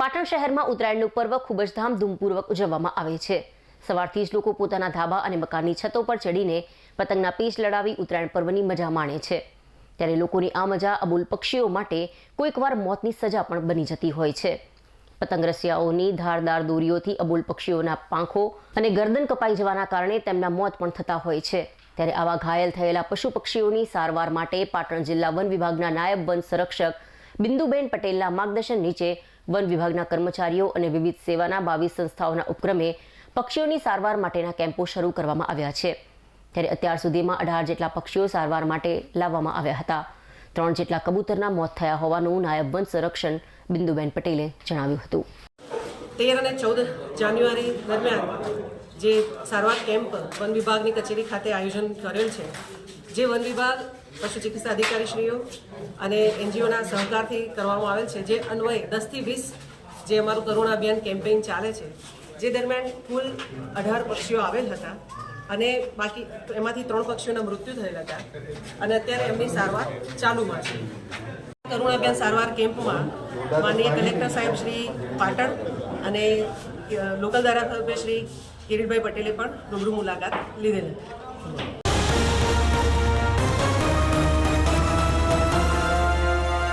પાટણ શહેરમાં ઉત્તરાયણનું પર્વ ખૂબ જ ધામધૂમપૂર્વક ઉજવવામાં આવે છે. સવારથી જ લોકો પોતાના ધાબા અને મકાનની છતો પર ચડીને પતંગના પેચ લડાવી ઉત્તરાયણ પર્વની મજા માણે છે. ત્યારે લોકોની આ મજા અબુલ પક્ષીઓ માટે કોઈકવાર મોતની સજા પણ બની જતી હોય છે. પતંગ રસિયાઓની ધારદાર દોરીઓથી અબુલ પક્ષીઓના પાંખો અને ગરદન કપાઈ જવાના કારણે તેમના મોત પણ થતા હોય છે. ત્યારે આવા ઘાયલ થયેલા પશુ પક્ષીઓની સારવાર માટે પાટણ જિલ્લા વન વિભાગના નાયબ વન સંરક્ષક બિંદુબેન પટેલના માર્ગદર્શન નીચે વન વિભાગના કર્મચારીઓ અને વિવિધ સેવાના બાવીસ સંસ્થાઓના ઉપક્રમે પક્ષીઓની સારવાર માટેના કેમ્પો શરૂ કરવામાં આવ્યા છે. ત્યારે અત્યાર સુધીમાં અઢાર જેટલા પક્ષીઓ સારવાર માટે લાવવામાં આવ્યા હતા. ત્રણ જેટલા કબૂતરના મોત થયા હોવાનું નાયબ વન સંરક્ષણ બિંદુબેન પટેલે જણાવ્યું હતું. તેર અને ચૌદ જાન્યુઆરી દરમિયાન જે સારવાર કેમ્પ વન વિભાગની કચેરી ખાતે આયોજન કરેલ છે જે વન વિભાગ, પશુ ચિકિત્સા અધિકારીશ્રીઓ અને એનજીઓના સહકારથી કરવામાં આવેલ છે, જે અન્વયે દસથી વીસ જે અમારું કરુણા અભિયાન કેમ્પેઇન ચાલે છે, જે દરમિયાન કુલ અઢાર પક્ષીઓ આવેલ હતા અને બાકી એમાંથી ત્રણ પક્ષીઓના મૃત્યુ થયેલ હતા અને અત્યારે એમની સારવાર ચાલુમાં છે. કરુણા અભિયાન સારવાર કેમ્પમાં માનનીય કલેક્ટર સાહેબ શ્રી પાટણ અને લોકલ ધારાસભ્ય શ્રી કિરીટભાઈ પટેલે પણ રૂબરૂ મુલાકાત લીધેલી.